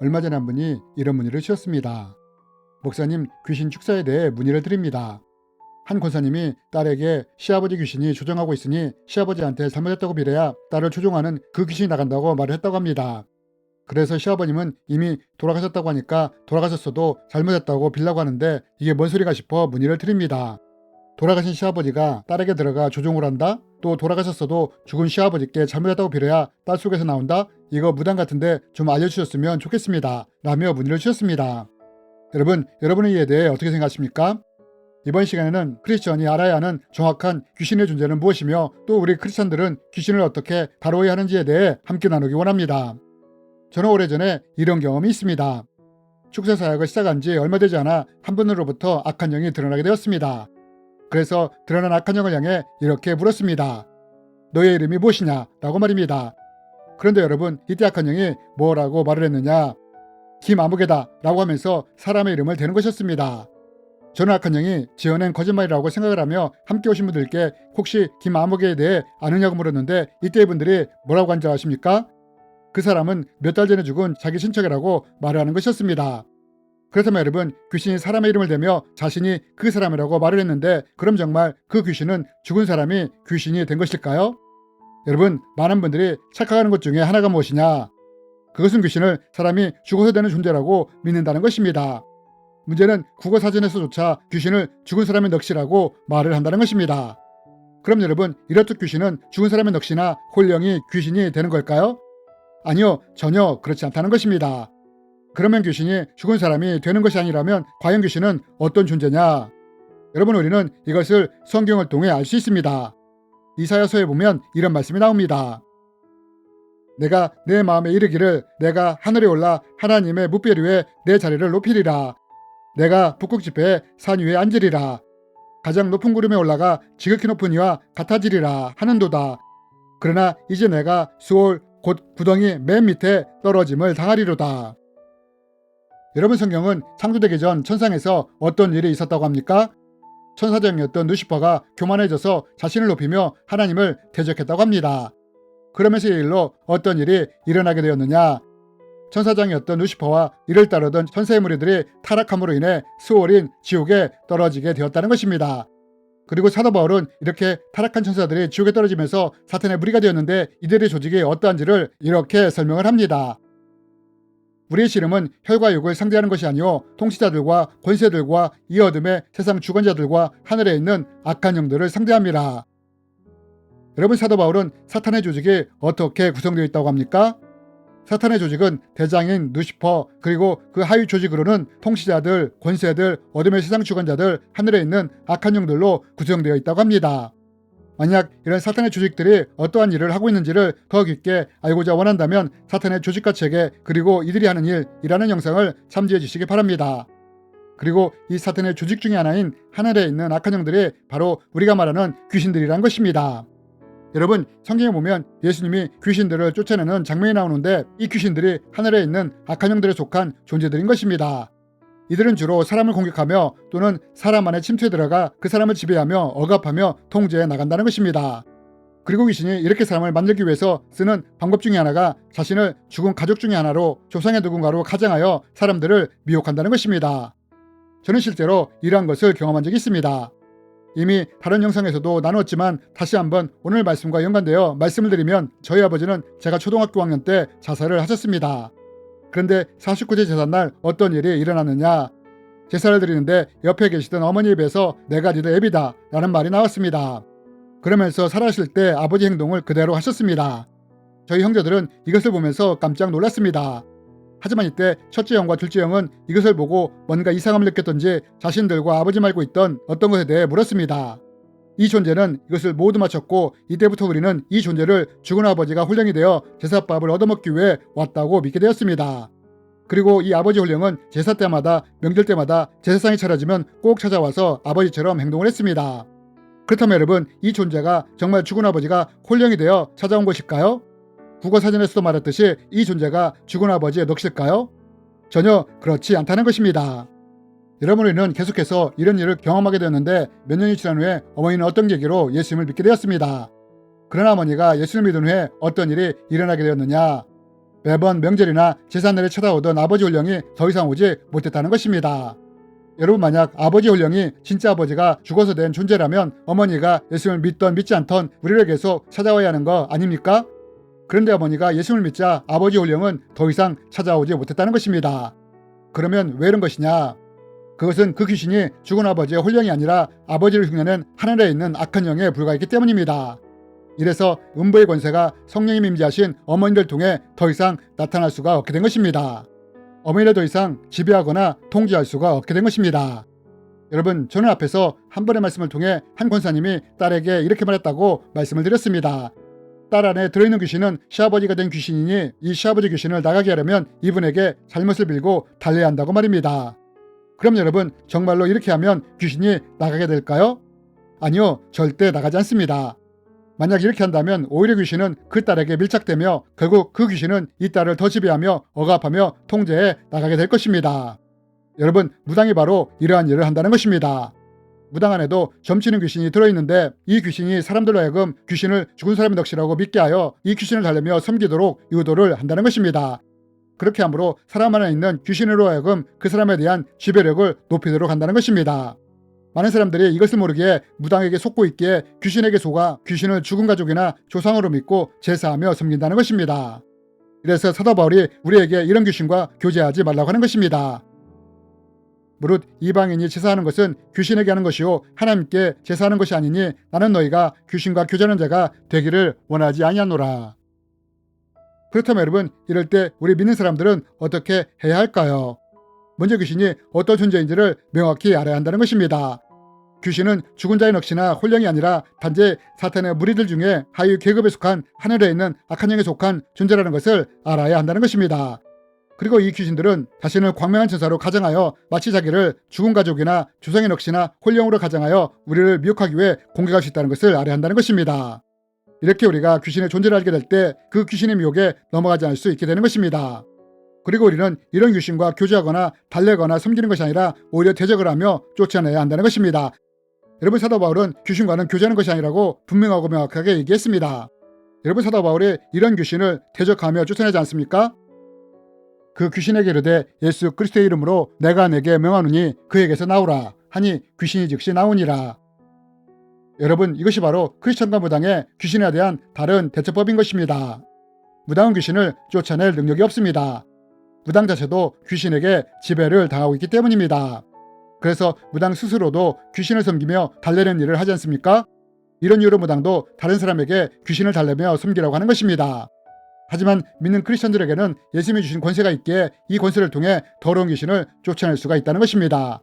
얼마 전에 한 분이 이런 문의를 주셨습니다. 목사님, 귀신 축사에 대해 문의를 드립니다. 한 권사님이 딸에게 시아버지 귀신이 조종하고 있으니 시아버지한테 잘못했다고 빌어야 딸을 조종하는 그 귀신이 나간다고 말을 했다고 합니다. 그래서 시아버님은 이미 돌아가셨다고 하니까 돌아가셨어도 잘못했다고 빌라고 하는데 이게 뭔 소리가 싶어 문의를 드립니다. 돌아가신 시아버지가 딸에게 들어가 조종을 한다? 또 돌아가셨어도 죽은 시아버지께 잘못했다고 빌어야 딸 속에서 나온다? 이거 무당 같은데 좀 알려주셨으면 좋겠습니다. 라며 문의를 주셨습니다. 여러분, 여러분의 이해에 대해 어떻게 생각하십니까? 이번 시간에는 크리스천이 알아야 하는 정확한 귀신의 존재는 무엇이며 또 우리 크리스천들은 귀신을 어떻게 다루어야 하는지에 대해 함께 나누기 원합니다. 저는 오래전에 이런 경험이 있습니다. 축사 사역을 시작한 지 얼마 되지 않아 한 분으로부터 악한 영이 드러나게 되었습니다. 그래서 드러난 악한 영을 향해 이렇게 물었습니다. 너의 이름이 무엇이냐? 라고 말입니다. 그런데 여러분, 이때 악한 영이 뭐라고 말을 했느냐? 김아무개다 라고 하면서 사람의 이름을 대는 것이었습니다. 저는 악한 영이 지어낸 거짓말이라고 생각을 하며 함께 오신 분들께 혹시 김아무개에 대해 아느냐고 물었는데 이때 분들이 뭐라고 한지 아십니까? 그 사람은 몇 달 전에 죽은 자기 친척이라고 말을 하는 것이었습니다. 그렇다면 여러분 귀신이 사람의 이름을 대며 자신이 그 사람이라고 말을 했는데 그럼 정말 그 귀신은 죽은 사람이 귀신이 된 것일까요? 여러분 많은 분들이 착각하는 것 중에 하나가 무엇이냐? 그것은 귀신을 사람이 죽어서 되는 존재라고 믿는다는 것입니다. 문제는 국어 사전에서조차 귀신을 죽은 사람의 넋이라고 말을 한다는 것입니다. 그럼 여러분 이렇듯 귀신은 죽은 사람의 넋이나 홀령이 귀신이 되는 걸까요? 아니요 전혀 그렇지 않다는 것입니다. 그러면 귀신이 죽은 사람이 되는 것이 아니라면 과연 귀신은 어떤 존재냐? 여러분 우리는 이것을 성경을 통해 알 수 있습니다. 이사야서에 보면 이런 말씀이 나옵니다. 내가 내 마음에 이르기를 내가 하늘에 올라 하나님의 무별 위에 내 자리를 높이리라. 내가 북극 지폐에 산 위에 앉으리라. 가장 높은 구름에 올라가 지극히 높은 이와 같아지리라 하는도다. 그러나 이제 내가 수월 곧 구덩이 맨 밑에 떨어짐을 당하리로다. 여러분 성경은 창조되기 전 천상에서 어떤 일이 있었다고 합니까? 천사장이었던 루시퍼가 교만해져서 자신을 높이며 하나님을 대적했다고 합니다. 그러면서 이 일로 어떤 일이 일어나게 되었느냐? 천사장이었던 루시퍼와 이를 따르던 천사의 무리들이 타락함으로 인해 수월인 지옥에 떨어지게 되었다는 것입니다. 그리고 사도 바울은 이렇게 타락한 천사들이 지옥에 떨어지면서 사탄의 무리가 되었는데 이들의 조직이 어떠한지를 이렇게 설명을 합니다. 우리의 씨름은 혈과 육을 상대하는 것이 아니요 통치자들과 권세들과 이 어둠의 세상 주관자들과 하늘에 있는 악한 영들을 상대합니다. 여러분 사도 바울은 사탄의 조직이 어떻게 구성되어 있다고 합니까? 사탄의 조직은 대장인 누시퍼 그리고 그 하위 조직으로는 통치자들, 권세들, 어둠의 세상 주관자들, 하늘에 있는 악한 영들로 구성되어 있다고 합니다. 만약 이런 사탄의 조직들이 어떠한 일을 하고 있는지를 더 깊게 알고자 원한다면 사탄의 조직과 체계 그리고 이들이 하는 일이라는 영상을 참조해 주시기 바랍니다. 그리고 이 사탄의 조직 중의 하나인 하늘에 있는 악한 영들이 바로 우리가 말하는 귀신들이란 것입니다. 여러분 성경에 보면 예수님이 귀신들을 쫓아내는 장면이 나오는데 이 귀신들이 하늘에 있는 악한 영들에 속한 존재들인 것입니다. 이들은 주로 사람을 공격하며 또는 사람 안에 침투해 들어가 그 사람을 지배하며 억압하며 통제해 나간다는 것입니다. 그리고 귀신이 이렇게 사람을 만들기 위해서 쓰는 방법 중에 하나가 자신을 죽은 가족 중에 하나로 조상의 누군가로 가장하여 사람들을 미혹한다는 것입니다. 저는 실제로 이러한 것을 경험한 적이 있습니다. 이미 다른 영상에서도 나눴지만 다시 한번 오늘 말씀과 연관되어 말씀을 드리면 저희 아버지는 제가 초등학교 학년 때 자살을 하셨습니다. 그런데 49제 제삿날 어떤 일이 일어났느냐? 제사를 드리는데 옆에 계시던 어머니에 비해서 내가 니도 애비다 라는 말이 나왔습니다. 그러면서 살아실 때 아버지 행동을 그대로 하셨습니다. 저희 형제들은 이것을 보면서 깜짝 놀랐습니다. 하지만 이때 첫째 형과 둘째 형은 이것을 보고 뭔가 이상함을 느꼈던지 자신들과 아버지 말고 있던 어떤 것에 대해 물었습니다. 이 존재는 이것을 모두 마쳤고 이때부터 우리는 이 존재를 죽은 아버지가 홀령이 되어 제사밥을 얻어먹기 위해 왔다고 믿게 되었습니다. 그리고 이 아버지 홀령은 제사 때마다 명절 때마다 제사상이 차려지면 꼭 찾아와서 아버지처럼 행동을 했습니다. 그렇다면 여러분 이 존재가 정말 죽은 아버지가 홀령이 되어 찾아온 것일까요? 국어 사전에서도 말했듯이 이 존재가 죽은 아버지의 넋일까요? 전혀 그렇지 않다는 것입니다. 여러분 우리는 계속해서 이런 일을 경험하게 되었는데 몇 년이 지난 후에 어머니는 어떤 계기로 예수님을 믿게 되었습니다. 그러나 어머니가 예수를 믿은 후에 어떤 일이 일어나게 되었느냐? 매번 명절이나 제삿날에 찾아오던 아버지 홀령이 더 이상 오지 못했다는 것입니다. 여러분 만약 아버지 홀령이 진짜 아버지가 죽어서 된 존재라면 어머니가 예수님을 믿던 믿지 않던 우리를 계속 찾아와야 하는 거 아닙니까? 그런데 어머니가 예수님을 믿자 아버지 홀령은 더 이상 찾아오지 못했다는 것입니다. 그러면 왜 이런 것이냐? 그것은 그 귀신이 죽은 아버지의 홀령이 아니라 아버지를 흉내낸 하늘에 있는 악한 영에 불과했기 때문입니다. 이래서 음부의 권세가 성령이 임재하신 어머니를 통해 더 이상 나타날 수가 없게 된 것입니다. 어머니를 더 이상 지배하거나 통제할 수가 없게 된 것입니다. 여러분, 저는 앞에서 한 번의 말씀을 통해 한 권사님이 딸에게 이렇게 말했다고 말씀을 드렸습니다. 딸 안에 들어있는 귀신은 시아버지가 된 귀신이니 이 시아버지 귀신을 나가게 하려면 이분에게 잘못을 빌고 달래야 한다고 말입니다. 그럼 여러분, 정말로 이렇게 하면 귀신이 나가게 될까요? 아니요, 절대 나가지 않습니다. 만약 이렇게 한다면 오히려 귀신은 그 딸에게 밀착되며 결국 그 귀신은 이 딸을 더 지배하며 억압하며 통제해 나가게 될 것입니다. 여러분, 무당이 바로 이러한 일을 한다는 것입니다. 무당 안에도 점치는 귀신이 들어있는데 이 귀신이 사람들로 하여금 귀신을 죽은 사람의 넋이라고 믿게 하여 이 귀신을 달래며 섬기도록 유도를 한다는 것입니다. 그렇게 함으로 사람 안에 있는 귀신으로 하여금 그 사람에 대한 지배력을 높이도록 한다는 것입니다. 많은 사람들이 이것을 모르기에 무당에게 속고 있기에 귀신에게 속아 귀신을 죽은 가족이나 조상으로 믿고 제사하며 섬긴다는 것입니다. 이래서 사도 바울이 우리에게 이런 귀신과 교제하지 말라고 하는 것입니다. 무릇 이방인이 제사하는 것은 귀신에게 하는 것이요 하나님께 제사하는 것이 아니니 나는 너희가 귀신과 교제하는 자가 되기를 원하지 아니하노라. 그렇다면 여러분 이럴 때 우리 믿는 사람들은 어떻게 해야 할까요? 먼저 귀신이 어떤 존재인지를 명확히 알아야 한다는 것입니다. 귀신은 죽은 자의 넋이나 홀령이 아니라 단지 사탄의 무리들 중에 하위 계급에 속한 하늘에 있는 악한 영에 속한 존재라는 것을 알아야 한다는 것입니다. 그리고 이 귀신들은 자신을 광명한 천사로 가정하여 마치 자기를 죽은 가족이나 조상의 넋이나 홀령으로 가정하여 우리를 미혹하기 위해 공격할 수 있다는 것을 알아야 한다는 것입니다. 이렇게 우리가 귀신의 존재를 알게 될 때 그 귀신의 미혹에 넘어가지 않을 수 있게 되는 것입니다. 그리고 우리는 이런 귀신과 교제하거나 달래거나 섬기는 것이 아니라 오히려 대적을 하며 쫓아내야 한다는 것입니다. 여러분 사도 바울은 귀신과는 교제하는 것이 아니라고 분명하고 명확하게 얘기했습니다. 여러분 사도 바울이 이런 귀신을 대적하며 쫓아내지 않습니까? 그 귀신에게 이르되 예수 그리스도의 이름으로 내가 내게 명하노니 그에게서 나오라 하니 귀신이 즉시 나오니라. 여러분 이것이 바로 크리스천과 무당의 귀신에 대한 다른 대처법인 것입니다. 무당은 귀신을 쫓아낼 능력이 없습니다. 무당 자체도 귀신에게 지배를 당하고 있기 때문입니다. 그래서 무당 스스로도 귀신을 섬기며 달래는 일을 하지 않습니까? 이런 이유로 무당도 다른 사람에게 귀신을 달래며 섬기라고 하는 것입니다. 하지만 믿는 크리스천들에게는 예수님이 주신 권세가 있기에 이 권세를 통해 더러운 귀신을 쫓아낼 수가 있다는 것입니다.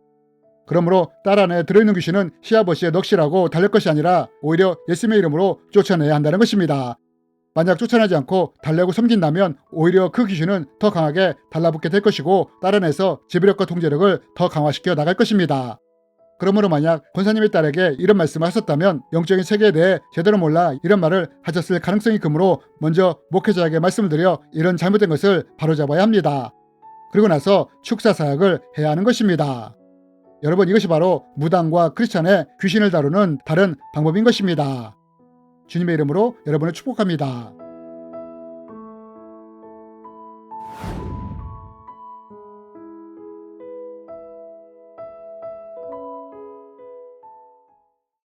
그러므로 딸 안에 들어있는 귀신은 시아버지의 넋이라고 달랠 것이 아니라 오히려 예수님의 이름으로 쫓아내야 한다는 것입니다. 만약 쫓아내지 않고 달래고 섬긴다면 오히려 그 귀신은 더 강하게 달라붙게 될 것이고 딸 안에서 지배력과 통제력을 더 강화시켜 나갈 것입니다. 그러므로 만약 권사님의 딸에게 이런 말씀을 하셨다면 영적인 세계에 대해 제대로 몰라 이런 말을 하셨을 가능성이 크므로 먼저 목회자에게 말씀을 드려 이런 잘못된 것을 바로잡아야 합니다. 그리고 나서 축사 사역을 해야 하는 것입니다. 여러분 이것이 바로 무당과 크리스찬의 귀신을 다루는 다른 방법인 것입니다. 주님의 이름으로 여러분을 축복합니다.